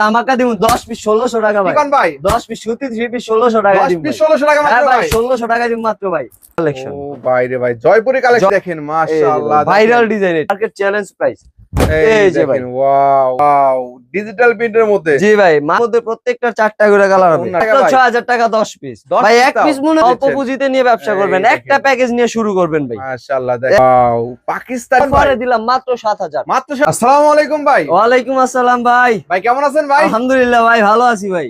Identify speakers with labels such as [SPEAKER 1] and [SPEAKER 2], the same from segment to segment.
[SPEAKER 1] আমাকে দিব দশ পিস ষোলোশো টাকা ভাই।
[SPEAKER 2] ভাই?
[SPEAKER 1] 10 পিস সুতি থ্রি পিস ষোলোশো টাকা
[SPEAKER 2] 10 পিস ষোলোশো টাকা
[SPEAKER 1] হ্যাঁ ভাই ষোলোশো টাকা দিব মাত্র ভাই। কালেকশন
[SPEAKER 2] বাইরে ভাই জয়পুরি কালেকশন দেখেন মাশাআল্লাহ।
[SPEAKER 1] Viral design market challenge price
[SPEAKER 2] এই
[SPEAKER 1] এই যে
[SPEAKER 2] যে
[SPEAKER 1] ভাই।
[SPEAKER 2] ভাই ওয়াও ওয়াও ডিজিটাল প্রিন্টের মধ্যে।
[SPEAKER 1] জি ভাই মধ্যে প্রত্যেকটা চারটা করে কালার হবে।
[SPEAKER 2] কোন টাকা ভাই?
[SPEAKER 1] 6000 টাকা 10 পিস ভাই
[SPEAKER 2] পিস
[SPEAKER 1] এক পিস মনে অল্প পুঁজিতে নিয়ে ব্যবসা করবেন। একটা প্যাকেজ নিয়ে শুরু করবেন ভাই।
[SPEAKER 2] মাশাআল্লাহ ওয়াও পাকিস্তান
[SPEAKER 1] দিলাম মাত্র 7000
[SPEAKER 2] মাত্র আসসালামু আলাইকুম ভাই।
[SPEAKER 1] আসসালাম ভাই।
[SPEAKER 2] ভাই কেমন আছেন ভাই?
[SPEAKER 1] আলহামদুলিল্লাহ ভাই ভালো আছি ভাই।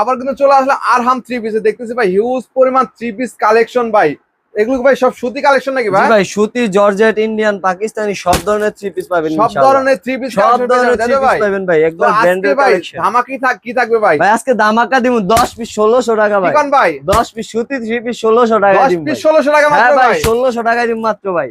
[SPEAKER 2] আবার কিন্তু চলে আসলাম আরহাম থ্রি পিসে দেখতেছি ভাই হিউজ পরিমাণ থ্রি পিস কালেকশন ভাই। এগুলো কি ভাই সব সুতি কালেকশন নাকি ভাই?
[SPEAKER 1] ভাই সুতি জর্জেট ইন্ডিয়ান পাকিস্তানি সব ধরনের থ্রি পিস পাবেন
[SPEAKER 2] সব ধরনের থ্রি পিস
[SPEAKER 1] সব ধরনের থ্রি পিস
[SPEAKER 2] ভাই?
[SPEAKER 1] পাবেন ভাই একদম ব্র্যান্ডেড
[SPEAKER 2] ভাই
[SPEAKER 1] কালেকশন
[SPEAKER 2] ধামাকি থাক কি থাকবে ভাই?
[SPEAKER 1] ভাই আজকে ধামাকা দিমু 10 পিস 1600 টাকা ভাই।
[SPEAKER 2] কোন ভাই?
[SPEAKER 1] 10 পিস সুতি থ্রি পিস 1600 টাকা
[SPEAKER 2] 10 পিস 1600 টাকা
[SPEAKER 1] হ্যাঁ
[SPEAKER 2] মাত্র
[SPEAKER 1] ভাই
[SPEAKER 2] ভাই?
[SPEAKER 1] 1600 টাকা দিমু মাত্র ভাই।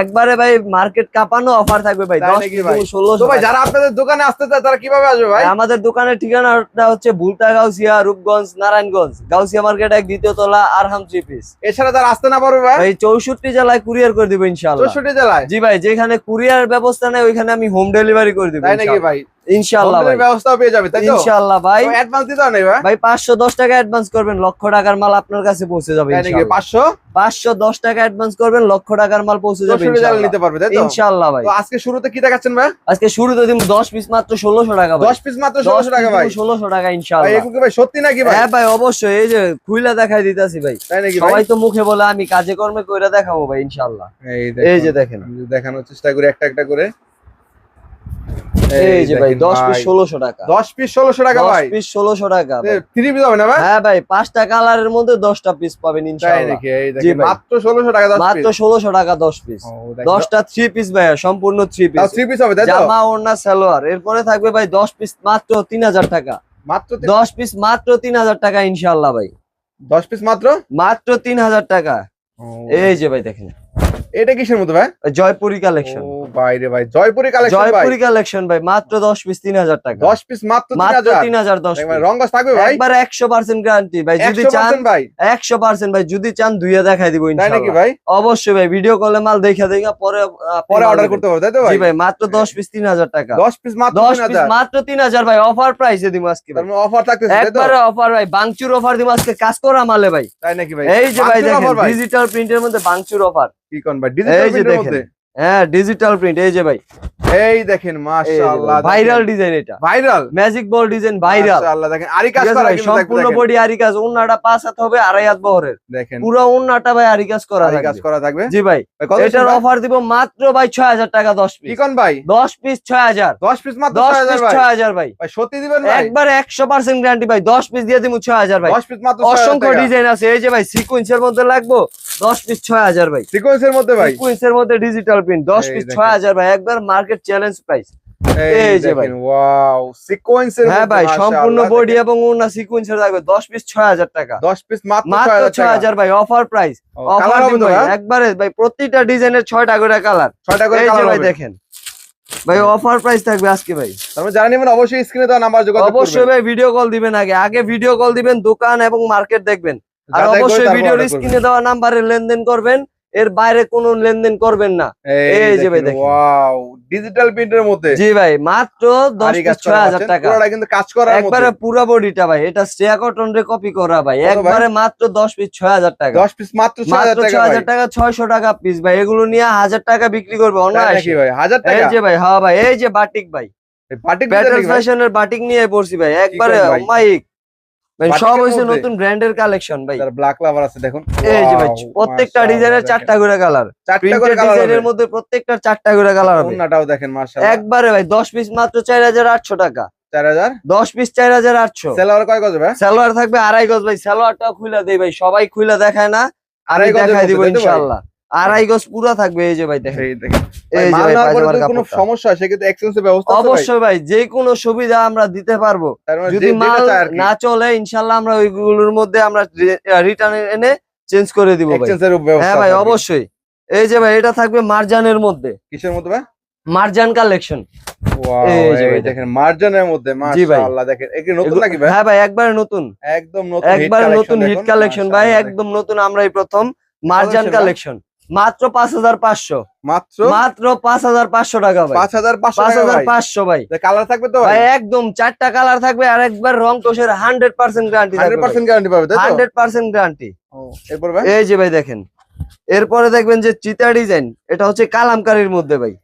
[SPEAKER 1] একবারে ভাই মার্কেট কাঁপানো অফার থাকবে ভাই
[SPEAKER 2] তাই
[SPEAKER 1] 10
[SPEAKER 2] নাকি
[SPEAKER 1] পিস
[SPEAKER 2] ভাই?
[SPEAKER 1] দিমু 1600
[SPEAKER 2] তো ভাই
[SPEAKER 1] টাকা।
[SPEAKER 2] যারা আপনাদের দোকানে আসতে চায় তারা কীভাবে আসবে ভাই?
[SPEAKER 1] আমাদের দোকানের ঠিকানাটা হচ্ছে ভুলটা গাউসিয়া রূপগঞ্জ নারায়ণগঞ্জ। গাউসিয়া মার্কেট এক দ্বিতীয় তলা আরহাম থ্রি পিস
[SPEAKER 2] এছাড়া যারা আসতে না পারবে ভাই?
[SPEAKER 1] চৌষট্টি জেলায় কুরিয়ার করে দিবো ইনশাল্লাহ
[SPEAKER 2] চৌষট্টি জেলায়?
[SPEAKER 1] জি ভাই যেখানে কুরিয়ার ব্যবস্থা নেই ওইখানে আমি হোম ডেলিভারি করে দিবো
[SPEAKER 2] তাই নাকি ভাই?
[SPEAKER 1] ইনশাআল্লাহ ভাই।
[SPEAKER 2] হোম পেয়ে যাবে তাই তো?
[SPEAKER 1] ইনশাআল্লাহ ভাই।
[SPEAKER 2] অ্যাডভান্স দিতে হবে ভাই?
[SPEAKER 1] ভাই পাঁচশো দশ টাকা অ্যাডভান্স করবেন লক্ষ টাকার মাল আপনার কাছে পৌঁছে যাবে
[SPEAKER 2] তাই
[SPEAKER 1] ইনশাআল্লাহ।
[SPEAKER 2] 500
[SPEAKER 1] পাঁচশো দশ টাকা অ্যাডভান্স করবেন লক্ষ টাকার মাল পৌঁছে যাবে
[SPEAKER 2] চৌষট্টি জেলা
[SPEAKER 1] ইনশাআল্লাহ।
[SPEAKER 2] নিতে পারবে তাই তো?
[SPEAKER 1] ইনশাআল্লাহ ভাই।
[SPEAKER 2] তো আজকে শুরুতে কি দেখাচ্ছেন ভাই?
[SPEAKER 1] আজকে শুরুতে দিব দশ পিস মাত্র ষোলোশো টাকা ভাই।
[SPEAKER 2] 10 পিস মাত্র 1600 টাকা ভাই।
[SPEAKER 1] টাকা
[SPEAKER 2] ভাই
[SPEAKER 1] ইনশাআল্লাহ
[SPEAKER 2] এগুলো ভাই সত্যি নাকি ভাই?
[SPEAKER 1] হ্যাঁ ভাই অবশ্যই এই যে খুইলা দেখাই দিতেছি ভাই।
[SPEAKER 2] তাই নাকি ভাই?
[SPEAKER 1] সবাই তো মুখে বলে আমি কাজে কর্মে কইরা দেখাবো ভাই ইনশাআল্লাহ।
[SPEAKER 2] এই
[SPEAKER 1] এই যে দেখেন।
[SPEAKER 2] দেখানোর চেষ্টা করি একটা একটা করে।
[SPEAKER 1] এই যে ভাই
[SPEAKER 2] দেখেন
[SPEAKER 1] দশ পিস ষোলোশো টাকা।
[SPEAKER 2] 10 পিস 1600 টাকা ভাই।
[SPEAKER 1] পিস টাকা ভাই।
[SPEAKER 2] পিস হবে না ভাই?
[SPEAKER 1] হ্যাঁ ভাই পাঁচটা কালারের মধ্যে দশটা পিস পাবেন ইনশাআল্লাহ।
[SPEAKER 2] এই দেখেন মাত্র 1600 টাকা 10
[SPEAKER 1] মাত্র টাকা দশ পিস দশটা থ্রি পিস ভাইয়া সম্পূর্ণ পিস
[SPEAKER 2] হবে তাই তো?
[SPEAKER 1] জামা ওড়না সালোয়ার। এরপরে থাকবে ভাই দশ পিস মাত্র তিন হাজার টাকা।
[SPEAKER 2] মাত্র
[SPEAKER 1] দশ পিস মাত্র তিন হাজার টাকা ইনশাল্লাহ ভাই।
[SPEAKER 2] 10 পিস মাত্র?
[SPEAKER 1] মাত্র তিন হাজার টাকা। এই যে ভাই দেখেন।
[SPEAKER 2] এটা কিসের মধ্যে ভাই?
[SPEAKER 1] জয়পুরি কালেকশন
[SPEAKER 2] ও ভাই রে ভাই জয়পুরি কালেকশন ভাই।
[SPEAKER 1] জয়পুরি কালেকশন ভাই মাত্র দশ পিস তিন হাজার টাকা।
[SPEAKER 2] 10 পিস মাত্র
[SPEAKER 1] মাত্র
[SPEAKER 2] 3000
[SPEAKER 1] তিন হাজার দশ
[SPEAKER 2] একবার থাকবে ভাই?
[SPEAKER 1] একবার একশো পার্সেন্ট গ্যারান্টি ভাই যদি চান
[SPEAKER 2] 100% ভাই।
[SPEAKER 1] একশো পার্সেন্ট ভাই যদি চান দুইয়া দেখাই দিব
[SPEAKER 2] তাই নাকি ভাই?
[SPEAKER 1] অবশ্যই ভাই ভিডিও কলে মাল দেখা দেখা পরে
[SPEAKER 2] পরে অর্ডার করতে হবে তাই তো ভাই?
[SPEAKER 1] জি ভাই মাত্র দশ পিস তিন হাজার টাকা।
[SPEAKER 2] 10 পিস মাত্র
[SPEAKER 1] দশ পিস মাত্র তিন হাজার ভাই অফার প্রাইসে দিব আজকে ভাই।
[SPEAKER 2] তার মানে অফার থাকতেছে তাই তো?
[SPEAKER 1] একবারে অফার ভাই বাংচুর অফার দিব আজকে কাজ করা মালে ভাই।
[SPEAKER 2] তাই নাকি ভাই?
[SPEAKER 1] এই যে ভাই দেখেন
[SPEAKER 2] ভাই?
[SPEAKER 1] ডিজিটাল প্রিন্টের মধ্যে বাংচুর অফার
[SPEAKER 2] কি কোন ভাই? ডিজিটাল প্রিন্টের মধ্যে?
[SPEAKER 1] হ্যাঁ ডিজিটাল প্রিন্ট এই যে ভাই।
[SPEAKER 2] এই দেখেন মাশাআল্লাহ
[SPEAKER 1] ভাইরাল ডিজাইন এটা।
[SPEAKER 2] Viral?
[SPEAKER 1] Magic ball design viral.
[SPEAKER 2] মাশাআল্লাহ দেখেন আরি কাজ করা কিন্তু
[SPEAKER 1] সম্পূর্ণ বডি আরি কাজ উন্নাটা পাঁচ হাত হবে আড়াই হাত বহরের।
[SPEAKER 2] দেখেন।
[SPEAKER 1] পুরো ভাই আরি কাজ করা
[SPEAKER 2] আরি কাজ করা থাকবে?
[SPEAKER 1] জি ভাই এটার অফার দিব মাত্র ভাই ছয় হাজার টাকা দশ
[SPEAKER 2] কি
[SPEAKER 1] পিস
[SPEAKER 2] কোন ভাই?
[SPEAKER 1] দশ পিস ছয় হাজার।
[SPEAKER 2] 10 পিস মাত্র 6000 ভাই?
[SPEAKER 1] ছয় হাজার ভাই।
[SPEAKER 2] ভাই সত্যি দিবেন ভাই?
[SPEAKER 1] একবারে একশো পার্সেন্ট গ্যারান্টি ভাই দশ পিস দিয়ে ছয় হাজার ভাই।
[SPEAKER 2] 10 পিস মাত্র 6000
[SPEAKER 1] অসংখ্য ডিজাইন আছে। এই যে ভাই সিকুয়েন্সের মধ্যে লাগবো দশ পিস ছয় হাজার ভাই।
[SPEAKER 2] সিকোয়েন্সের মধ্যে ভাই?
[SPEAKER 1] সিকুয়েন্সের মধ্যে ডিজিটাল প্রিন্ট দশ
[SPEAKER 2] এই
[SPEAKER 1] পিস
[SPEAKER 2] দেখেন।
[SPEAKER 1] ছয় হাজার ভাই একবার মার্কেট চ্যালেঞ্জ প্রাইস এই যে ভাই।
[SPEAKER 2] ওয়াও সিকোয়েন্সের
[SPEAKER 1] হ্যাঁ ভাই সম্পূর্ণ বডি এবং ওনা সিকুয়েন্সের থাকবে দশ পিস ছয় হাজার টাকা।
[SPEAKER 2] 10 পিস মাত্র
[SPEAKER 1] মাত্র
[SPEAKER 2] 6000
[SPEAKER 1] ছয়
[SPEAKER 2] টাকা।
[SPEAKER 1] হাজার ভাই অফার প্রাইস অফার
[SPEAKER 2] কালার হবে তো ভাই
[SPEAKER 1] একবারে ভাই প্রতিটা ডিজাইনের করে কালার
[SPEAKER 2] 6টা করে কালার
[SPEAKER 1] ভাই দেখেন। ভাই অফার প্রাইস থাকবে আজকে ভাই।
[SPEAKER 2] অবশ্যই স্ক্রিনে দেওয়া নাম্বার যোগাযোগ
[SPEAKER 1] অবশ্যই ভাই ভিডিও কল দিবেন আগে। আগে ভিডিও কল দিবেন দোকান এবং মার্কেট দেখবেন। আর অবশ্যই ভিডিওর স্ক্রিনে দেওয়া নাম্বারে লেনদেন করবেন। এর বাইরে কোনো লেনদেন করবেন না। এই যে ভাই দেখেন।
[SPEAKER 2] ওয়াও ডিজিটাল প্রিন্টের মধ্যে।
[SPEAKER 1] জি ভাই মাত্র দশ
[SPEAKER 2] আরি
[SPEAKER 1] পিস
[SPEAKER 2] কাজ
[SPEAKER 1] ছয়
[SPEAKER 2] করা
[SPEAKER 1] হাজার
[SPEAKER 2] পাচ্ছেন,
[SPEAKER 1] টাকা।
[SPEAKER 2] পুরোটা কিন্তু কাজ করার
[SPEAKER 1] একবারে
[SPEAKER 2] মধ্যে
[SPEAKER 1] পুরো বডিটা ভাই এটা স্টেয়া কটন রে কপি করা ভাই। একবারে মাত্র দশ পিস ছয় হাজার টাকা।
[SPEAKER 2] 10 পিস মাত্র 6000 টাকা
[SPEAKER 1] ছয়
[SPEAKER 2] ভাই।
[SPEAKER 1] হাজার টাকা ছয়শো টাকা পিস ভাই। এগুলো নিয়ে হাজার টাকা বিক্রি করবে অনায়াসে।
[SPEAKER 2] ভাই? 1000 টাকা?
[SPEAKER 1] এই যে ভাই হ্যাঁ ভাই এই যে বাটিক ভাই।
[SPEAKER 2] এই বাটিক?
[SPEAKER 1] ফ্যাশনের বাটিক নিয়ে পড়ছি ভাই। একবারে? মাইক। ভাই সব হইছে? নতুন ব্র্যান্ডের কালেকশন ভাই।
[SPEAKER 2] ব্ল্যাক লাভার আছে দেখুন।
[SPEAKER 1] এই যে ভাই প্রত্যেকটা ডিজাইনের চারটা করে কালার
[SPEAKER 2] চারটা করে
[SPEAKER 1] ডিজাইনের মধ্যে চারটা করে কালার হবে।
[SPEAKER 2] ওন্নাটাও দেখেন মাশাআল্লাহ।
[SPEAKER 1] একবারে ভাই দশ পিস মাত্র চার হাজার আটশো টাকা।
[SPEAKER 2] 4000
[SPEAKER 1] দশ পিস চার হাজার আটশো।
[SPEAKER 2] সেলার কয় গজ ভাই?
[SPEAKER 1] সালোয়ার থাকবে আড়াই গজ ভাই। সালোয়ারটাও খুলে দেই ভাই সবাই খুলে দেখায় না।
[SPEAKER 2] আড়াই
[SPEAKER 1] দেখাই দিব? ইনশাআল্লাহ। আড়াই গজ পুরো থাকবে এই যে ভাই দেখেন।
[SPEAKER 2] এই
[SPEAKER 1] যে
[SPEAKER 2] কোনো সমস্যা এক্সচেঞ্জের ব্যবস্থা
[SPEAKER 1] অবশ্যই ভাই যে কোনো সুবিধা আমরা দিতে পারব।
[SPEAKER 2] মানে
[SPEAKER 1] যদি মাল। না চলে আমরা ওইগুলোর মধ্যে আমরা রিটার্ন এনে চেঞ্জ করে দিব ভাই। হ্যাঁ ভাই। অবশ্যই। এই যে ভাই এটা থাকবে মার্জানের মধ্যে।
[SPEAKER 2] কিসের মধ্যে ভাই?
[SPEAKER 1] মার্জান কালেকশন।
[SPEAKER 2] দেখেন মার্জানের মধ্যে মাশাআল্লাহ দেখেন এগুলো নতুন নাকি ভাই?
[SPEAKER 1] হ্যাঁ ভাই একবারে নতুন।
[SPEAKER 2] একদম নতুন
[SPEAKER 1] একবারে নতুন হিট কালেকশন ভাই একদম নতুন আমরাই প্রথম মার্জান কালেকশন মাত্র পাঁচ হাজার পাঁচশো।
[SPEAKER 2] মাত্র?
[SPEAKER 1] মাত্র পাঁচ হাজার পাঁচশো টাকা ভাই।
[SPEAKER 2] পাঁচ হাজার পাঁচশো
[SPEAKER 1] পাঁচ হাজার
[SPEAKER 2] ভাই
[SPEAKER 1] পাঁচশো ভাই।
[SPEAKER 2] কালার থাকবে তো
[SPEAKER 1] ভাই? একদম চারটা কালার থাকবে আর একবার রং কোষের hundred percent guarantee
[SPEAKER 2] hundred percent guarantee পাবে
[SPEAKER 1] হান্ড্রেড পার্সেন্ট গ্যারান্টি
[SPEAKER 2] এরপর ভাই?
[SPEAKER 1] এই যে ভাই দেখেন। এরপরে দেখবেন যে চিতা ডিজাইন এটা হচ্ছে কালামকারীর মধ্যে ভাই।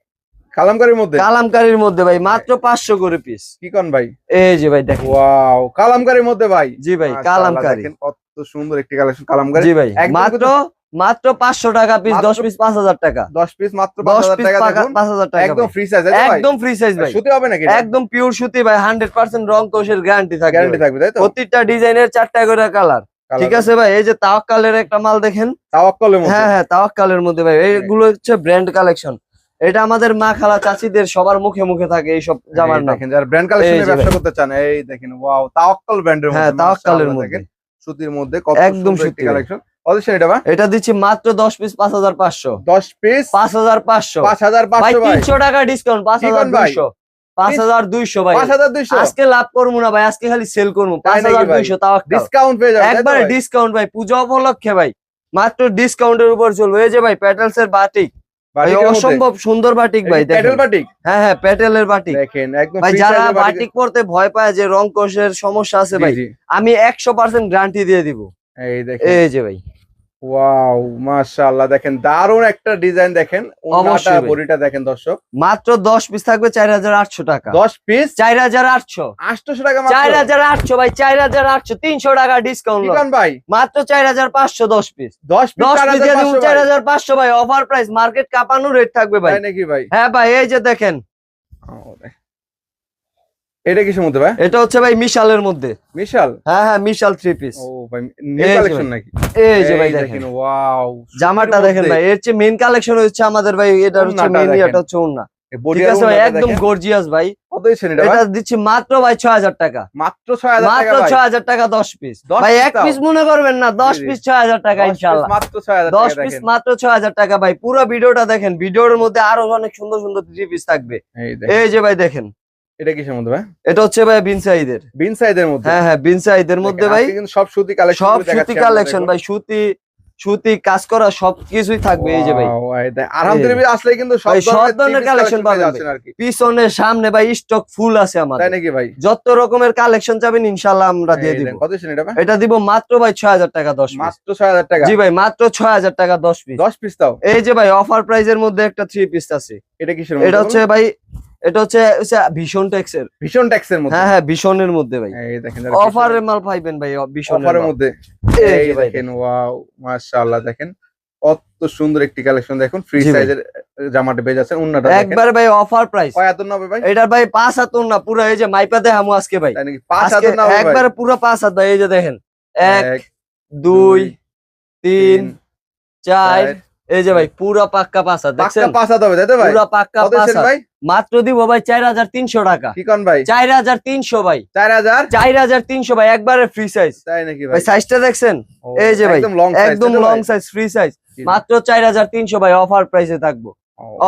[SPEAKER 2] কালামকারীর মধ্যে?
[SPEAKER 1] কালামকারীর মধ্যে ভাই মাত্র পাঁচশো করে পিস
[SPEAKER 2] কি কোন ভাই?
[SPEAKER 1] এই যে ভাই দেখেন।
[SPEAKER 2] ওয়াও কালামকারীর মধ্যে ভাই?
[SPEAKER 1] জি ভাই কালামকারী।
[SPEAKER 2] কত সুন্দর একটি কালেকশন কালামকারী।
[SPEAKER 1] জি ভাই মাত্র মাত্র পাঁচশো টাকা পিস দশ পিস পাঁচ হাজার টাকা।
[SPEAKER 2] 10 পিস মাত্র 5000 টাকা
[SPEAKER 1] পাঁচ হাজার টাকা
[SPEAKER 2] একদম ফ্রি সাইজ
[SPEAKER 1] একদম ফ্রি সাইজ ভাই।
[SPEAKER 2] সুতি হবে নাকি
[SPEAKER 1] একদম পিওর সুতি ভাই হান্ড্রেড পার্সেন্ট রং কোষের গ্যারান্টি থাকে
[SPEAKER 2] গ্যারান্টি থাকবে তাই তো?
[SPEAKER 1] প্রত্যেকটা ডিজাইনের চারটা করে কালার ঠিক আছে ভাই এই যে তাওয়াক্কালের একটা মাল দেখেন।
[SPEAKER 2] তাওয়াক্কলের মধ্যে?
[SPEAKER 1] হ্যাঁ হ্যাঁ তাওয়াক্কালের মধ্যে ভাই। এইগুলো হচ্ছে ব্র্যান্ড কালেকশন এটা আমাদের মা খালা চাচিদের সবার মুখে মুখে থাকে এইসব জামার
[SPEAKER 2] এই
[SPEAKER 1] নাম।
[SPEAKER 2] দেখেন যারা ব্র্যান্ড কালেকশনে ব্যবসা করতে চান এই দেখেন ওয়াও তাওয়াক্কল ব্র্যান্ডের মধ্যে
[SPEAKER 1] হ্যাঁ তাওয়াক্কালের মধ্যে।
[SPEAKER 2] সুতির মধ্যে কত
[SPEAKER 1] একদম সুতি।
[SPEAKER 2] কালেকশন এটা
[SPEAKER 1] দিচ্ছি মাত্র দশ পিস পাঁচ হাজার পাঁচশো।
[SPEAKER 2] 10 পিস
[SPEAKER 1] পাঁচ হাজার পাঁচশো।
[SPEAKER 2] 5500
[SPEAKER 1] ভাই
[SPEAKER 2] ভাই।
[SPEAKER 1] তিনশো টাকা ডিসকাউন্ট পাঁচ হাজার দুইশো। পাঁচ হাজার দুইশো ভাই।
[SPEAKER 2] 5200
[SPEAKER 1] আজকে লাভ করব না ভাই। আজকে খালি সেল করব। পাঁচ হাজার? দুইশো তাওয়াক্কাল
[SPEAKER 2] ডিসকাউন্ট
[SPEAKER 1] একবারে ডিসকাউন্ট ভাই। পুজো উপলক্ষে ভাই। মাত্র ডিসকাউন্টের উপর চলবে। এই যে ভাই প্যাটেলস এর বাটিক ভাই অসম্ভব সুন্দর বাটিক ভাই
[SPEAKER 2] বাটিক?
[SPEAKER 1] হ্যাঁ হ্যাঁ প্যাটেলের বাটিক।
[SPEAKER 2] দেখেন
[SPEAKER 1] ভাই যারা
[SPEAKER 2] বাটিক-
[SPEAKER 1] পড়তে ভয় পায় যে রং কোষের সমস্যা আছে ভাই আমি একশো পার্সেন্ট গ্যারান্টি দিয়ে দিব।
[SPEAKER 2] এই দেখেন।
[SPEAKER 1] এই যে ভাই।
[SPEAKER 2] ওয়াও মাশাআল্লাহ দেখেন দারুণ একটা ডিজাইন দেখেন ওনাটা বডিটা দেখেন দর্শক।
[SPEAKER 1] মাত্র দশ পিস থাকবে চার হাজার আটশো টাকা।
[SPEAKER 2] 10 পিস
[SPEAKER 1] চার হাজার আটশো।
[SPEAKER 2] 800 টাকা মাত্র?
[SPEAKER 1] চার হাজার আটশো ভাই চার হাজার আটশো তিনশো টাকা ডিসকাউন্ট
[SPEAKER 2] কোন ভাই?
[SPEAKER 1] মাত্র চার হাজার পাঁচশো দশ পিস
[SPEAKER 2] 10 পিস
[SPEAKER 1] দশ পিস দিয়ে দিব
[SPEAKER 2] 4500
[SPEAKER 1] চার
[SPEAKER 2] ভাই।
[SPEAKER 1] অফার প্রাইস মার্কেট কাঁপানো রেট থাকবে ভাই।
[SPEAKER 2] নাকি ভাই?
[SPEAKER 1] হ্যাঁ ভাই এই যে দেখেন।
[SPEAKER 2] এটা কিসের মধ্যে ভাই?
[SPEAKER 1] এটা হচ্ছে ভাই মিশালের মধ্যে।
[SPEAKER 2] বিশাল
[SPEAKER 1] হ্যাঁ হ্যাঁ মিশাল থ্রি পিস
[SPEAKER 2] ও ভাই নিউ কালেকশন নাকি?
[SPEAKER 1] এই যে ভাই দেখেন।
[SPEAKER 2] ওয়াও
[SPEAKER 1] জামাটা দেখেন ভাই এর চেয়ে মেন কালেকশন হচ্ছে আমাদের ভাই এটা হচ্ছে মেন এটা হচ্ছে ওন্না ঠিক আছে ভাই একদম গর্জিয়াস ভাই।
[SPEAKER 2] কত দিচ্ছেন এটা
[SPEAKER 1] এটা দিচ্ছি মাত্র ভাই ছয় হাজার টাকা।
[SPEAKER 2] মাত্র 6000 টাকা
[SPEAKER 1] মাত্র
[SPEAKER 2] ভাই।
[SPEAKER 1] ছয় হাজার টাকা দশ পিস ভাই এক পিস মনে করবেন না দশ
[SPEAKER 2] জি, জি।
[SPEAKER 1] পিস ছয় হাজার টাকা
[SPEAKER 2] 10 piece
[SPEAKER 1] ইনশাল্লাহ।
[SPEAKER 2] মাত্র 6000
[SPEAKER 1] দশ
[SPEAKER 2] টাকা
[SPEAKER 1] পিস মাত্র ছয় হাজার টাকা ভাই। পুরো ভিডিওটা দেখেন ভিডিওর মধ্যে আরও অনেক সুন্দর সুন্দর থ্রি পিস থাকবে।
[SPEAKER 2] এই
[SPEAKER 1] যে ভাই দেখেন।
[SPEAKER 2] এটা কিসের মধ্যে ভাই?
[SPEAKER 1] এটা হচ্ছে ভাই বিনসাইদের
[SPEAKER 2] বিন সাইজের মধ্যে?
[SPEAKER 1] হ্যাঁ হ্যাঁ বিনসাইদের মধ্যে ভাই
[SPEAKER 2] কিন্তু সব সুতি কালেকশন
[SPEAKER 1] সব সুতি কালেকশন ভাই সুতি সুতি কাজ করা সব কিছুই থাকবে এই যে ভাই।
[SPEAKER 2] আলহামদুলিল্লাহ আসলে কিন্তু সব ধরনের পেয়ে
[SPEAKER 1] পাবেন পিছনে সামনে ভাই স্টক ফুল আছে
[SPEAKER 2] তাই নাকি ভাই?
[SPEAKER 1] যত রকমের কালেকশন চাবেন ইনশাল্লাহ আমরা দিয়ে দিব।
[SPEAKER 2] কত এটা ভাই?
[SPEAKER 1] এটা দিব মাত্র ভাই ছয় হাজার টাকা দশ পিস
[SPEAKER 2] মাত্র 6000 টাকা?
[SPEAKER 1] জি ভাই মাত্র ছয় হাজার টাকা দশ পিস
[SPEAKER 2] 10 পিস তাও?
[SPEAKER 1] এই যে ভাই অফার প্রাইজের মধ্যে একটা থ্রি পিস আছে।
[SPEAKER 2] এটা কিসের মধ্যে
[SPEAKER 1] এটা হচ্ছে ভাই এটা হচ্ছে ভীষণ ট্যাক্সের
[SPEAKER 2] ভীষণ ট্যাক্সের মধ্যে?
[SPEAKER 1] হ্যাঁ হ্যাঁ ভীষণের মধ্যে ভাই।
[SPEAKER 2] এই দেখেন
[SPEAKER 1] অফারের মাল পাইবেন ভাই ভীষণের
[SPEAKER 2] অফারের। মধ্যে।
[SPEAKER 1] এই
[SPEAKER 2] দেখেন ওয়াও মাশাআল্লাহ দেখেন। কত সুন্দর একটি কালেকশন দেখুন ফ্রি সাইজের জামাটা পেয়ে যাচ্ছেন উন্নাটা
[SPEAKER 1] একবার ভাই অফার প্রাইস
[SPEAKER 2] কয় হাতের নবে ভাই।
[SPEAKER 1] এটার ভাই পাঁচ হাত না পুরো এই যে মাইপা দেখামু আজকে ভাই।
[SPEAKER 2] তাই নাকি? পাঁচ নবে ভাই।
[SPEAKER 1] একবারে পুরো পাঁচ হাত ভাই এই যে দেখেন। এক দুই তিন চার, এই যে ভাই পুরো পাক্কা
[SPEAKER 2] পাক্কা
[SPEAKER 1] দেখছেন?
[SPEAKER 2] পাঁচ হাত হবে তাই তো ভাই?
[SPEAKER 1] পুরো পাক্কা হাত
[SPEAKER 2] ভাই?
[SPEAKER 1] মাত্র দিব ভাই চার হাজার তিনশো টাকা।
[SPEAKER 2] কি কোন ভাই?
[SPEAKER 1] চার হাজার তিনশো ভাই।
[SPEAKER 2] চার হাজার?
[SPEAKER 1] চার হাজার তিনশো ভাই একবারে ফ্রি সাইজ
[SPEAKER 2] তাই নাকি ভাই
[SPEAKER 1] ভাই? সাইজটা দেখছেন? এই যে ভাই,
[SPEAKER 2] একদম লং
[SPEAKER 1] একদম লং সাইজ ফ্রি সাইজ মাত্র চার হাজার তিনশো ভাই অফার প্রাইসে থাকব।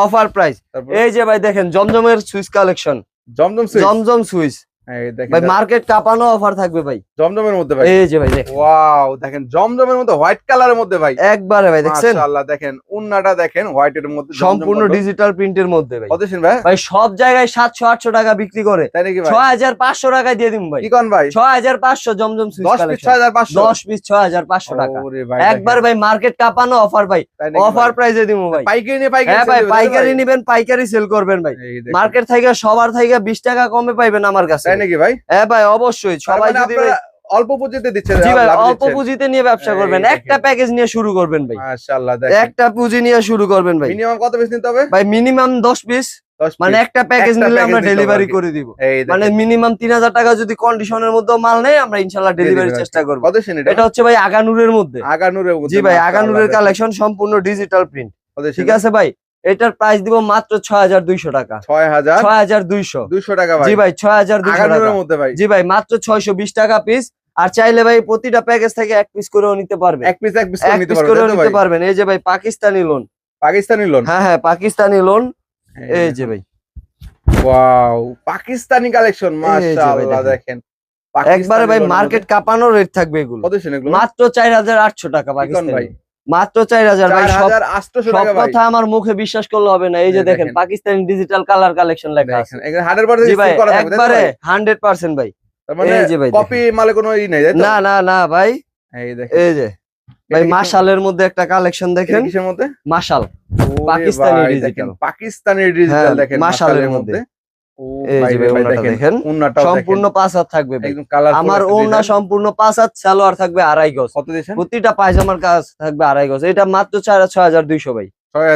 [SPEAKER 1] অফার প্রাইস এই যে ভাই দেখেন জমজমের switch collection
[SPEAKER 2] Zamzam switch
[SPEAKER 1] Zamzam switch ভাই মার্কেট কাঁপানো অফার থাকবে ভাই।
[SPEAKER 2] জমজমের মধ্যে ভাই।
[SPEAKER 1] এই যে ভাই
[SPEAKER 2] ওয়াও দেখেন জমজমের মধ্যে হোয়াইট কালারের মধ্যে ভাই।
[SPEAKER 1] একবারে ভাই দেখছেন?
[SPEAKER 2] মাশাআল্লাহ দেখেন উন্নাটা দেখেন হোয়াইট এর মধ্যে
[SPEAKER 1] সম্পূর্ণ ডিজিটাল প্রিন্টের মধ্যে ভাই।
[SPEAKER 2] কত ভাই?
[SPEAKER 1] ভাই সব জায়গায় সাতশো আটশো টাকা বিক্রি করে।
[SPEAKER 2] তাই নাকি ভাই?
[SPEAKER 1] ছয় হাজার পাঁচশো টাকায় দিয়ে দিন ভাই।
[SPEAKER 2] কি কোন ভাই?
[SPEAKER 1] ছয় হাজার পাঁচশো জমজম সুইচ
[SPEAKER 2] 10 পিস 6500
[SPEAKER 1] দশ পিস ছয় হাজার পাঁচশো টাকা। একবার ভাই মার্কেট কাঁপানো অফার ভাই। অফার
[SPEAKER 2] ভাই?
[SPEAKER 1] প্রাইসে দিব ভাই।
[SPEAKER 2] পাইকারি নিয়ে পাইকারি
[SPEAKER 1] হ্যাঁ ভাই পাইকারি? নিবেন পাইকারি সেল করবেন ভাই। মার্কেট থেকে সবার থেকে বিশ টাকা কমে পাইবেন আমার কাছে।
[SPEAKER 2] তাই নাকি ভাই?
[SPEAKER 1] হ্যাঁ ভাই অবশ্যই। সবাই
[SPEAKER 2] মানে
[SPEAKER 1] যদি
[SPEAKER 2] অল্প পুঁজিতে দিচ্ছেন
[SPEAKER 1] জি ভাই অল্প পুঁজিতে নিয়ে ব্যবসা করবেন। একটা প্যাকেজ নিয়ে শুরু করবেন ভাই।
[SPEAKER 2] মাশাআল্লাহ দেখেন।
[SPEAKER 1] একটা পুঁজি নিয়ে শুরু করবেন ভাই।
[SPEAKER 2] মিনিমাম কত পিস নিতে হবে?
[SPEAKER 1] ভাই মিনিমাম দশ পিস মানে একটা প্যাকেজ নিলে আমরা ডেলিভারি করে দিব। মানে মিনিমাম তিন হাজার টাকা যদি কন্ডিশনের মধ্যে মাল নেই আমরা ইনশাল্লাহ
[SPEAKER 2] আর
[SPEAKER 1] চেষ্টা। করব। এটা? হচ্ছে ভাই আগানুরের মধ্যে।
[SPEAKER 2] আগানুরের
[SPEAKER 1] জি ভাই আগানুরের কালেকশন সম্পূর্ণ ডিজিটাল প্রিন্ট ঠিক আছে ভাই? এটার প্রাইস দিব মাত্র ছয় হাজার দুইশো টাকা।
[SPEAKER 2] 6000
[SPEAKER 1] ছয় হাজার দুইশো।
[SPEAKER 2] 200 টাকা ভাই।
[SPEAKER 1] জি ভাই ছয় হাজার দুইশো টাকা।
[SPEAKER 2] মধ্যে ভাই।
[SPEAKER 1] জি ভাই মাত্র ছয়শো বিশ টাকা পিস আর চাইলে ভাই প্রতিটা প্যাকেজ থেকে এক পিস করেও নিতে পারবেন।
[SPEAKER 2] এক পিস এক পিস
[SPEAKER 1] করেও নিতে পারবেন এই যে ভাই পাকিস্তানি লোন
[SPEAKER 2] পাকিস্তানি লোন
[SPEAKER 1] হ্যাঁ হ্যাঁ পাকিস্তানি লোন এই যে ভাই।
[SPEAKER 2] ওয়াও পাকিস্তানি কালেকশন মাশাআল্লাহ
[SPEAKER 1] দেখেন। একবারে ভাই মার্কেট কাঁপানো রেট থাকবে এগুলো। মাত্র চার হাজার আটশো টাকা
[SPEAKER 2] কোন ভাই?
[SPEAKER 1] পাকিস্তানি মাত্র চার হাজার ভাই সব কথা আমার মুখে বিশ্বাস করলে হবে না। এই যে দেখেন। পাকিস্তানি ডিজিটাল কালার কালেকশন লেখা আছে।
[SPEAKER 2] হান্ড্রেড পার্সেন্ট
[SPEAKER 1] ভাই একবারে
[SPEAKER 2] ভাই?
[SPEAKER 1] হান্ড্রেড পার্সেন্ট ভাই।
[SPEAKER 2] মানে
[SPEAKER 1] এই যে ভাই
[SPEAKER 2] কপি মালে কোনো ই নেই
[SPEAKER 1] না না না ভাই।
[SPEAKER 2] এই
[SPEAKER 1] যে ভাই মাশালের মধ্যে একটা কালেকশন দেখেন।
[SPEAKER 2] কিসের মধ্যে?
[SPEAKER 1] মাশাল পাকিস্তানি digital।
[SPEAKER 2] পাকিস্তানি ডিজিটাল
[SPEAKER 1] হ্যাঁ,
[SPEAKER 2] দেখেন
[SPEAKER 1] মাশালের মধ্যে।
[SPEAKER 2] মধ্যে ও
[SPEAKER 1] এই
[SPEAKER 2] ভাই
[SPEAKER 1] যে
[SPEAKER 2] রে
[SPEAKER 1] ভাই
[SPEAKER 2] ভাই
[SPEAKER 1] ওনাটা
[SPEAKER 2] দেখেন
[SPEAKER 1] দেখেন সম্পূর্ণ পাঁচ হাত থাকবে ভাই।
[SPEAKER 2] একদম কালার
[SPEAKER 1] আমার ওনা সম্পূর্ণ পাঁচ হাত সালোয়ার থাকবে আড়াই গজ। প্রতিটা পায়জামার কাজ থাকবে আড়াই গজ। এটা মাত্র ছয় হাজার দুইশো ভাই।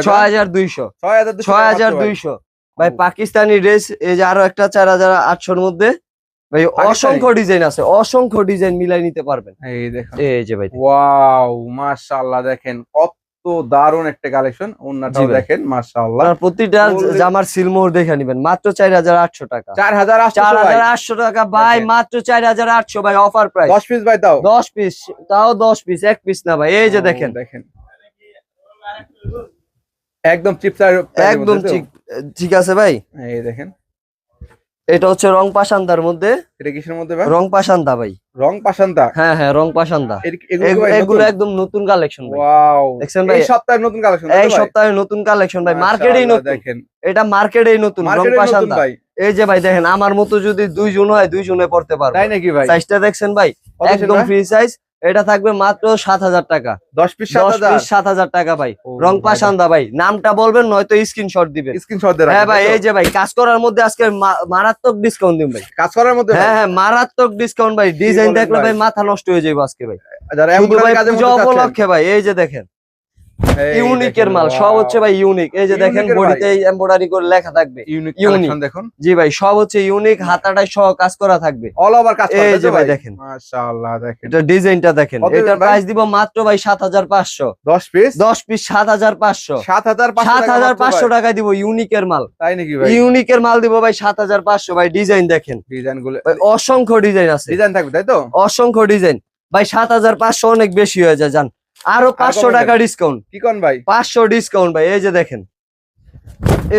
[SPEAKER 2] ছয় হাজার?
[SPEAKER 1] দুইশো।
[SPEAKER 2] ছয় হাজার ভাই।
[SPEAKER 1] দুইশো। ভাই পাকিস্তানি ড্রেস এই যে আরও একটা চার হাজার আটশোর মধ্যে। ভাই অসংখ্য ডিজাইন আছে। অসংখ্য ডিজাইন মিলাই নিতে পারবেন।
[SPEAKER 2] এই দেখেন।
[SPEAKER 1] এই যে ভাই
[SPEAKER 2] ওয়াও মাশাআল্লাহ দেখেন কত দারুণ একটা কালেকশন ওন্নাটাও দেখেন মাশাআল্লাহ।
[SPEAKER 1] প্রতিটা জামার সিলমোহর দেখে নিবেন। মাত্র চার হাজার আটশো টাকা।
[SPEAKER 2] চার হাজার
[SPEAKER 1] চার
[SPEAKER 2] আটশো
[SPEAKER 1] হাজার আটশো টাকা ভাই মাত্র চার হাজার আটশো ভাই অফার প্রাইস
[SPEAKER 2] দশ পিস ভাই তাও।
[SPEAKER 1] দশ পিস তাও দশ পিস এক পিস না ভাই। এই যে দেখেন।
[SPEAKER 2] দেখেন। একদম চিপস
[SPEAKER 1] একদম ঠিক ঠিক আছে ভাই।
[SPEAKER 2] এই দেখেন।
[SPEAKER 1] এটা হচ্ছে রং পাশান্দার মধ্যে।
[SPEAKER 2] এটা কিসের মধ্যে ভাই?
[SPEAKER 1] রং পাশান্দা ভাই।
[SPEAKER 2] রং পাশান্তা
[SPEAKER 1] হ্যাঁ হ্যাঁ রং
[SPEAKER 2] এগুলো?
[SPEAKER 1] একদম নতুন কালেকশন
[SPEAKER 2] ওয়াও।
[SPEAKER 1] দেখছেন ভাই?
[SPEAKER 2] এই সপ্তাহের নতুন কালেকশন
[SPEAKER 1] এই সপ্তাহে নতুন কালেকশন ভাই। মার্কেটেই নতুন।
[SPEAKER 2] দেখেন।
[SPEAKER 1] এটা মার্কেটেই নতুন রং এই যে ভাই দেখেন আমার মতো যদি দুইজন হয় দুইজনে পড়তে পারে
[SPEAKER 2] তাই নাকি ভাই?
[SPEAKER 1] সাইজটা দেখছেন ভাই? একদম ফ্রি সাইজ এটা থাকবে মাত্র সাত হাজার টাকা।
[SPEAKER 2] দশ পিস সাত হাজার?
[SPEAKER 1] টাকা ভাই। রং পাশান্দা ভাই। নামটা বলবেন নয়তো স্ক্রিনশট দিবেন।
[SPEAKER 2] স্ক্রিনশট
[SPEAKER 1] হ্যাঁ ভাই এই যে ভাই কাজ করার মধ্যে আজকে মারাত্মক ডিসকাউন্ট দিন ভাই।
[SPEAKER 2] কাজ করার মধ্যে?
[SPEAKER 1] হ্যাঁ হ্যাঁ মারাত্মক ডিসকাউন্ট ভাই। ডিজাইন দেখলে
[SPEAKER 2] ভাই?
[SPEAKER 1] মাথা নষ্ট হয়ে যাবে আজকে ভাই। উপলক্ষে ভাই এই যে দেখেন। ইউনিকের মাল সব হচ্ছে ভাই ইউনিক এই যে দেখেন। বডিতে এমব্রয়ডারি করে লেখা থাকবে।
[SPEAKER 2] ইউনিক। কালেকশন দেখুন।
[SPEAKER 1] জি ভাই সব হচ্ছে ইউনিক হাতাটায় সহ কাজ করা থাকবে।
[SPEAKER 2] অল ওভার কাজ করা
[SPEAKER 1] এই যে ভাই দেখেন।
[SPEAKER 2] মাশাআল্লাহ দেখেন।
[SPEAKER 1] এটা ডিজাইনটা দেখেন। প্রাইস দিব মাত্র ভাই সাত হাজার পাঁচশো।
[SPEAKER 2] 10 পিস
[SPEAKER 1] দশ পিস সাত হাজার পাঁচশো।
[SPEAKER 2] 7500 টাকা
[SPEAKER 1] দিব ইউনিকের মাল।
[SPEAKER 2] তাই নাকি ভাই?
[SPEAKER 1] ইউনিকের মাল দিব ভাই সাত হাজার পাঁচশো। ভাই ডিজাইন দেখেন। অসংখ্য ডিজাইন আছে।
[SPEAKER 2] ডিজাইন থাকবে তাই তো?
[SPEAKER 1] অসংখ্য ডিজাইন ভাই সাত হাজার পাঁচশো অনেক বেশি হয়ে যায় জান। আরও পাঁচশো টাকা ডিসকাউন্ট
[SPEAKER 2] কি কোন ভাই?
[SPEAKER 1] পাঁচশো ডিসকাউন্ট ভাই এই যে দেখেন।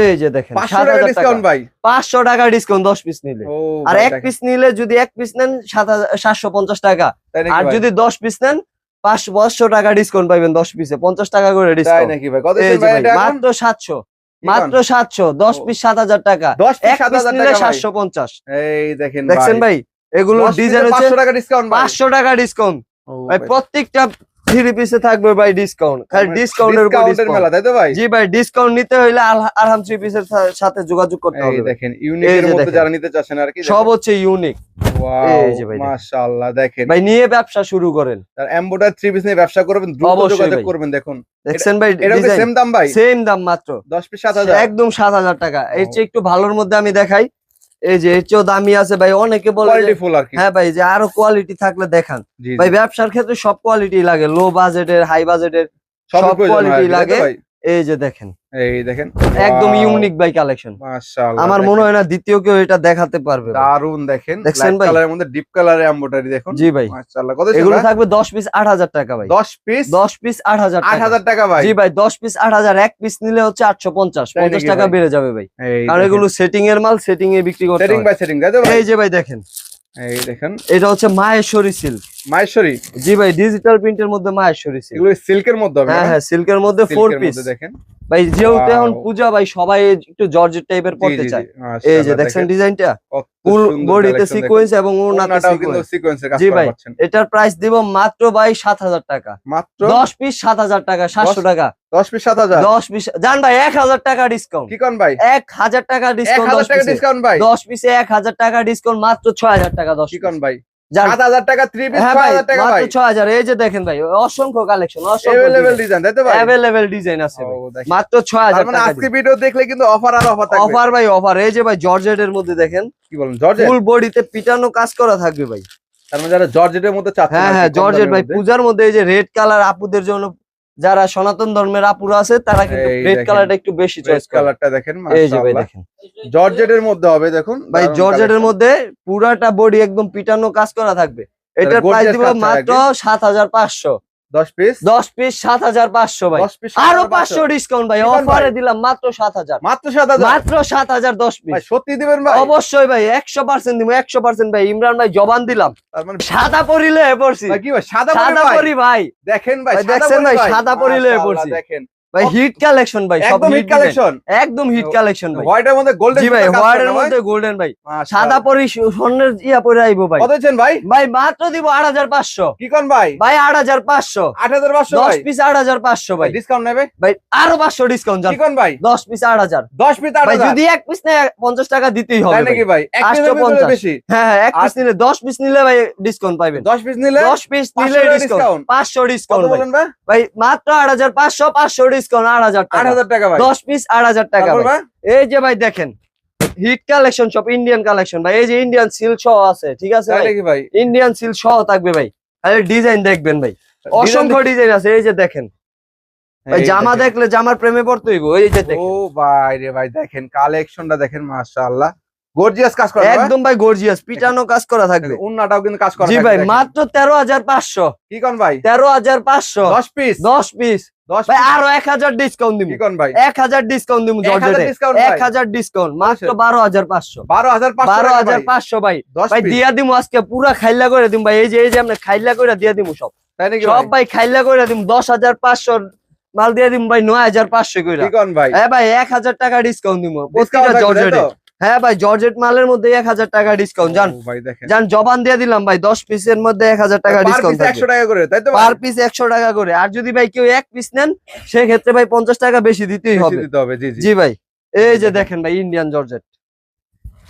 [SPEAKER 1] এই যে দেখেন
[SPEAKER 2] 500
[SPEAKER 1] সাত
[SPEAKER 2] টাকা
[SPEAKER 1] হাজার টাকা।
[SPEAKER 2] ডিসকাউন্ট ভাই।
[SPEAKER 1] পাঁচশো টাকা ডিসকাউন্ট দশ পিস নিলে। আর এক পিস নিলে যদি এক পিস নেন সাতশো পঞ্চাশ টাকা। আর যদি দশ পিস নেন পাঁচশো পাঁচশো টাকা ডিসকাউন্ট পাইবেন দশ পিসে পঞ্চাশ টাকা করে ডিসকাউন্ট মাত্র সাতশো। মাত্র সাতশো দশ পিস সাত হাজার টাকা।
[SPEAKER 2] 10 পিস
[SPEAKER 1] এক পিস
[SPEAKER 2] 7000
[SPEAKER 1] নিলে সাতশো পঞ্চাশ।
[SPEAKER 2] এই দেখেন
[SPEAKER 1] দেখছেন ভাই। এগুলো ডিজাইন হচ্ছে
[SPEAKER 2] 500 টাকা ডিসকাউন্ট
[SPEAKER 1] পাঁচশো টাকা ডিসকাউন্ট প্রত্যেকটা থ্রি পিসে থাকবে ভাই ডিসকাউন্ট খালি ডিসকাউন্টের উপর
[SPEAKER 2] মেলা তাই তো ভাই?
[SPEAKER 1] জি ভাই ডিসকাউন্ট নিতে হইলে আরহাম থ্রি পিসের সাথে যোগাযোগ করতে হবে।
[SPEAKER 2] দেখেন
[SPEAKER 1] এই
[SPEAKER 2] মধ্যে যারা নিতে চাচ্ছেন আর কি
[SPEAKER 1] সব হচ্ছে ইউনিক ভাই
[SPEAKER 2] মাশাআল্লাহ দেখেন।
[SPEAKER 1] ভাই নিয়ে ব্যবসা শুরু করেন।
[SPEAKER 2] তার থ্রি পিস নিয়ে ব্যবসা করবেন দ্রুত যোগাযোগ করবেন দেখুন।
[SPEAKER 1] দেখছেন ভাই
[SPEAKER 2] এটা সেম দাম ভাই?
[SPEAKER 1] সেম দাম মাত্র।
[SPEAKER 2] 10 পিস 7000
[SPEAKER 1] একদম সাত হাজার টাকা। এর চেয়ে একটু ভালোর মধ্যে আমি দেখাই। এই যে এর চেয়েও দামি আছে ভাই অনেকে বলে
[SPEAKER 2] কোয়ালিটি
[SPEAKER 1] হ্যাঁ ভাই যে আরও কোয়ালিটি থাকলে দেখান। ভাই ব্যবসার ক্ষেত্রে সব কোয়ালিটি লাগে লো বাজেটের হাই বাজেটের
[SPEAKER 2] সব
[SPEAKER 1] সব
[SPEAKER 2] প্রয়োজন আর
[SPEAKER 1] quality
[SPEAKER 2] কি, তাই তো
[SPEAKER 1] লাগে। এই যে দেখেন।
[SPEAKER 2] এই দেখেন।
[SPEAKER 1] একদম ইউনিক বাই কালেকশন
[SPEAKER 2] মাশাআল্লাহ
[SPEAKER 1] আমার মনে হয় না দ্বিতীয় কেউ এটা দেখাতে পারবে।
[SPEAKER 2] দারুণ দেখেন
[SPEAKER 1] দেখছেন ভাই?
[SPEAKER 2] কালারের মধ্যে ডিপ কালারের এমব্রয়ডারি দেখুন।
[SPEAKER 1] জি ভাই।
[SPEAKER 2] মাশাআল্লাহ কত
[SPEAKER 1] এগুলো থাকবে দশ পিস আট হাজার টাকা ভাই।
[SPEAKER 2] 10 পিস
[SPEAKER 1] দশ পিস আট হাজার টাকা।
[SPEAKER 2] 8000 টাকা ভাই।
[SPEAKER 1] জি ভাই দশ পিস আট হাজার এক পিস নিলে হচ্ছে আটশো পঞ্চাশ
[SPEAKER 2] তাই
[SPEAKER 1] পঞ্চাশ
[SPEAKER 2] নাকি
[SPEAKER 1] টাকা বেড়ে যাবে ভাই। কারণ এগুলো সেটিং এর মাল সেটিং এ বিক্রি করতে
[SPEAKER 2] সেটিং বাই সেটিং
[SPEAKER 1] এই যে ভাই দেখেন।
[SPEAKER 2] এই দেখেন।
[SPEAKER 1] এটা হচ্ছে মাহেশ্বরী সিল্ক
[SPEAKER 2] মাহেশ্বরী?
[SPEAKER 1] জি ভাই ডিজিটাল প্রিন্টের মধ্যে মাহেশ্বরী সিল্ক
[SPEAKER 2] এগুলো সিল্কের মধ্যে হবে
[SPEAKER 1] হ্যাঁ হ্যাঁ সিল্কের মধ্যে ফোর পিস
[SPEAKER 2] দেখেন।
[SPEAKER 1] ভাই যেহেতু এখন পূজা ভাই সবাই একটু জর্জেট টাইপের পড়তে চায়। এই যে দেখছেন ডিজাইনটা? ফুল বডিতে সিকোয়েন্স এবং ওনাতে
[SPEAKER 2] কিন্তু
[SPEAKER 1] সিকোয়েন্স
[SPEAKER 2] কাজ
[SPEAKER 1] জি
[SPEAKER 2] করা
[SPEAKER 1] ভাই। এটার প্রাইস দিব মাত্র ভাই সাত হাজার টাকা।
[SPEAKER 2] মাত্র?
[SPEAKER 1] দশ পিস সাত হাজার টাকা সাতশো টাকা।
[SPEAKER 2] 10 পিস 7000
[SPEAKER 1] দশ পিস জান ভাই এক হাজার টাকা ডিসকাউন্ট
[SPEAKER 2] কি কোন ভাই?
[SPEAKER 1] এক হাজার টাকা ডিসকাউন্ট
[SPEAKER 2] 1000
[SPEAKER 1] দশ
[SPEAKER 2] টাকা ডিসকাউন্ট ভাই?
[SPEAKER 1] দশ পিসে এক হাজার টাকা ডিসকাউন্ট মাত্র ছয় হাজার টাকা দশ
[SPEAKER 2] কি কোন ভাই?
[SPEAKER 1] হ্যাঁ অসংখ্য কালেকশন অ্যাভেলেবেল ডিজাইন আছে মাত্র ছয় হাজার
[SPEAKER 2] মানে দেখলে কিন্তু অফার আর অফার
[SPEAKER 1] অফার ভাই অফার এই যে ভাই জর্জেট এর মধ্যে দেখেন বডিতে পিটানো কাজ করা থাকবে ভাই।
[SPEAKER 2] তার মানে যারা জর্জেটের মধ্যে
[SPEAKER 1] হ্যাঁ, হ্যাঁ, জর্জেট ভাই পূজার মধ্যে এই যে রেড কালার আপুদের জন্য যারা সনাতন ধর্মের আপুরা আছে তারা কিন্তু রেড। কালারটা একটু বেশি চয়েস
[SPEAKER 2] কালারটা দেখেন
[SPEAKER 1] এই যে ভাই
[SPEAKER 2] মাশাআল্লাহ।
[SPEAKER 1] দেখেন।
[SPEAKER 2] জর্জেটের মধ্যে হবে দেখুন
[SPEAKER 1] ভাই জর্জেটের মধ্যে পুরাটা বডি একদম পিটানো কাজ করা থাকবে। এটার প্রাইস দিব মাত্র সাত হাজার পাঁচশো।
[SPEAKER 2] হাজার পাঁচশো
[SPEAKER 1] দশ পিস দশ পিস ভাই
[SPEAKER 2] পিস
[SPEAKER 1] আরও পাঁচশো। ডিসকাউন্ট ভাই অফারে দিলাম মাত্র সাত হাজার।
[SPEAKER 2] মাত্র সাত হাজার?
[SPEAKER 1] মাত্র পিস
[SPEAKER 2] ভাই সত্যি দিবেন ভাই?
[SPEAKER 1] অবশ্যই ভাই একশো পার্সেন্ট দিব একশো পার্সেন্ট ভাই ইমরান ভাই জবান দিলাম।
[SPEAKER 2] তার মানে
[SPEAKER 1] সাদা পরিলে পড়ছি
[SPEAKER 2] ভাই কি ভাই সাদা পরি
[SPEAKER 1] ভাই?
[SPEAKER 2] দেখেন ভাই সাদা পরিলে
[SPEAKER 1] পড়ছি।
[SPEAKER 2] দেখেন।
[SPEAKER 1] ভাই হিট কালেকশন ভাই সব
[SPEAKER 2] একদম হিট কালেকশন
[SPEAKER 1] একদম হিট কালেকশন ভাই।
[SPEAKER 2] হোয়াইটের মধ্যে গোল্ডেন
[SPEAKER 1] জি ভাই হোয়াইটের মধ্যে গোল্ডেন ভাই। সাদা পরি স্বর্ণের ইয়া পরে আইবো ভাই।
[SPEAKER 2] কত দিচ্ছেন ভাই?
[SPEAKER 1] ভাই মাত্র দিব আট হাজার পাঁচশো।
[SPEAKER 2] কি কোন ভাই?
[SPEAKER 1] ভাই আট হাজার পাঁচশো।
[SPEAKER 2] আট হাজার পাঁচশো
[SPEAKER 1] দশ
[SPEAKER 2] ভাই।
[SPEAKER 1] পিস আট হাজার পাঁচশো ভাই।
[SPEAKER 2] ডিসকাউন্ট নেবে?
[SPEAKER 1] ভাই আরও পাঁচশো ডিসকাউন্ট
[SPEAKER 2] কি কোন ভাই?
[SPEAKER 1] দশ পিস আট হাজার।
[SPEAKER 2] দশ পিস আট
[SPEAKER 1] ভাই যদি এক পিস নেয় পঞ্চাশ টাকা দিতেই হবে
[SPEAKER 2] তাই নাকি ভাই? এক। বেশি।
[SPEAKER 1] হ্যাঁ হ্যাঁ এক পিস নিলে দশ পিস নিলে ভাই ডিসকাউন্ট পাইবেন।
[SPEAKER 2] দশ পিস নিলে
[SPEAKER 1] দশ পিস নিলে ডিসকাউন্ট
[SPEAKER 2] discount।
[SPEAKER 1] পাঁচশো
[SPEAKER 2] কত
[SPEAKER 1] ডিসকাউন্ট
[SPEAKER 2] বলেন ভাই?
[SPEAKER 1] ভাই মাত্র আট হাজার পাঁচশো পাঁচশো ডিসকাউন্ট আট হাজার
[SPEAKER 2] আট হাজার টাকা
[SPEAKER 1] দশ পিস আট হাজার টাকা এই যে ভাই দেখেন হিট কালেকশন সব ইন্ডিয়ান কালেকশন ভাই। এই যে ইন্ডিয়ান সিল সহ আছে ঠিক আছে ভাই? ইন্ডিয়ান সিল সহ থাকবে ভাই। ডিজাইন দেখবেন ভাই। অসংখ্য ডিজাইন আছে এই যে দেখেন। জামা দেখলে জামার প্রেমে পড়তে হইব এই যে
[SPEAKER 2] ও ভাই রে ভাই দেখেন কালেকশনটা দেখেন মাশাআল্লাহ। গর্জিয়াস কাজ করা
[SPEAKER 1] একদম ভাই গর্জিয়াস পিটানো কাজ করা থাকবে।
[SPEAKER 2] উন্নাটাও কিন্তু কাজ করা
[SPEAKER 1] জি ভাই মাত্র তেরো হাজার পাঁচশো।
[SPEAKER 2] কি কোন ভাই?
[SPEAKER 1] তেরো হাজার পাঁচশো।
[SPEAKER 2] দশ পিস
[SPEAKER 1] দশ পিস
[SPEAKER 2] দশ
[SPEAKER 1] ভাই
[SPEAKER 2] পিস
[SPEAKER 1] আরও এক হাজার ডিসকাউন্ট দিব
[SPEAKER 2] ভাই?
[SPEAKER 1] এক হাজার ডিসকাউন্ট দিব
[SPEAKER 2] এক হাজার ডিসকাউন্ট
[SPEAKER 1] এক হাজার ডিসকাউন্ট মাত্র
[SPEAKER 2] আচ্ছা।
[SPEAKER 1] বারো হাজার পাঁচশো।
[SPEAKER 2] বারো হাজার পাঁচশো
[SPEAKER 1] বারো
[SPEAKER 2] টাকা
[SPEAKER 1] হাজার পাঁচশো ভাই। ভাই দিয়া দিমু আজকে পুরা খাইলা করে দিম ভাই এই যে এই যে আমরা খাইলা করে দিয়া দিমু সব।
[SPEAKER 2] তাই
[SPEAKER 1] সব
[SPEAKER 2] ভাই?
[SPEAKER 1] খাইলা করে দিম দশ হাজার পাঁচশো মাল দিয়ে দিম ভাই নয় হাজার পাঁচশো করে
[SPEAKER 2] ভাই?
[SPEAKER 1] হ্যাঁ ভাই এক হাজার টাকা ডিসকাউন্ট দিব জর্জেটে? হ্যাঁ ভাই জর্জেট মালের মধ্যে এক হাজার টাকা ডিসকাউন্ট জান? জান জবান দিয়ে দিলাম ভাই দশ পিসের মধ্যে এক হাজার টাকা ডিসকাউন্ট
[SPEAKER 2] একশো টাকা করে তাই তো?
[SPEAKER 1] পার পিস একশো টাকা করে। আর যদি ভাই কেউ এক পিস নেন সেক্ষেত্রে ভাই পঞ্চাশ টাকা বেশি দিতেই হবে।
[SPEAKER 2] জি
[SPEAKER 1] ভাই এই যে দেখেন ভাই ইন্ডিয়ান জর্জেট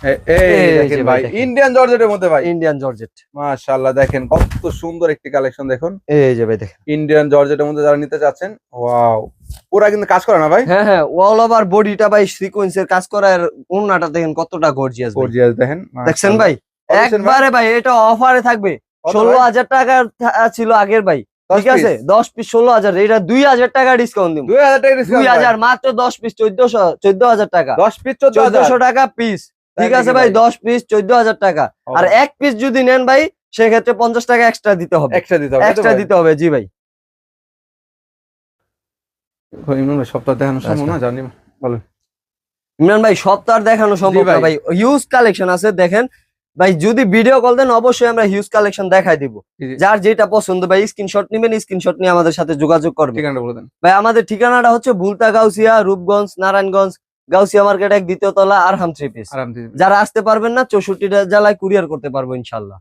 [SPEAKER 2] এই দেখেন ভাই
[SPEAKER 1] ভাই
[SPEAKER 2] ইন্ডিয়ান জর্জেটের মধ্যে ভাই।
[SPEAKER 1] ইন্ডিয়ান জর্জেট
[SPEAKER 2] মাশাআল্লাহ দেখেন কত সুন্দর একটি কালেকশন দেখুন।
[SPEAKER 1] এই যে ভাই দেখেন।
[SPEAKER 2] ইন্ডিয়ান জর্জেটের মধ্যে যারা নিতে চাচ্ছেন ওয়াও। পুরা কিন্তু কাজ করে না ভাই?
[SPEAKER 1] হ্যাঁ হ্যাঁ অল ওভার বডিটা ভাই সিকোয়েন্সের কাজ করার ওন্নাটা দেখেন কতটা গর্জিয়াস
[SPEAKER 2] গর্জিয়াস দেখেন।
[SPEAKER 1] দেখছেন ভাই? একবারে ভাই এটা অফারে থাকবে। ষোলো হাজার টাকা ছিল আগের ভাই। ঠিক আছে? দশ পিস ষোলো হাজার। এটা দুই হাজার টাকা ডিসকাউন্ট দিব।
[SPEAKER 2] দুই হাজার টাকা
[SPEAKER 1] দুই হাজার মাত্র দশ পিস চোদ্দশো চোদ্দ হাজার টাকা।
[SPEAKER 2] দশ পিস চোদ্দ
[SPEAKER 1] চোদ্দশো টাকা পিস ঠিক আছে ভাই দশ পিস চোদ্দ হাজার টাকা আর এক পিস যদি নেন ভাই সেক্ষেত্রে পঞ্চাশ টাকা এক্সট্রা দিতে হবে।
[SPEAKER 2] এক্সট্রা দিতে হবে
[SPEAKER 1] এক্সট্রা দিতে হবে জি ভাই।
[SPEAKER 2] সপ্তাহ দেখানো সম্ভব
[SPEAKER 1] আচ্ছা।
[SPEAKER 2] না। জানি
[SPEAKER 1] ইমরান ভাই সপ্তাহ দেখানো সম্ভব না
[SPEAKER 2] ভাই।
[SPEAKER 1] হিউজ কালেকশন আছে দেখেন। ভাই যদি ভিডিও কল দেন অবশ্যই আমরা হিউজ কালেকশন দেখাই দিব। যার যেটা পছন্দ ভাই স্ক্রিনশট নেবেন স্ক্রিনশট নিয়ে আমাদের সাথে যোগাযোগ করবেন।
[SPEAKER 2] ঠিকানাটা বলে দেন।
[SPEAKER 1] ভাই আমাদের ঠিকানাটা হচ্ছে ভুলতা গাউসিয়া রূপগঞ্জ নারায়ণগঞ্জ গাউসিয়া মার্কেট এক দ্বিতীয় তলা আরহাম থ্রি পিস। যারা আসতে পারবেন না চৌষট্টিটা জেলায় কুরিয়ার করতে পারব ইনশাল্লাহ।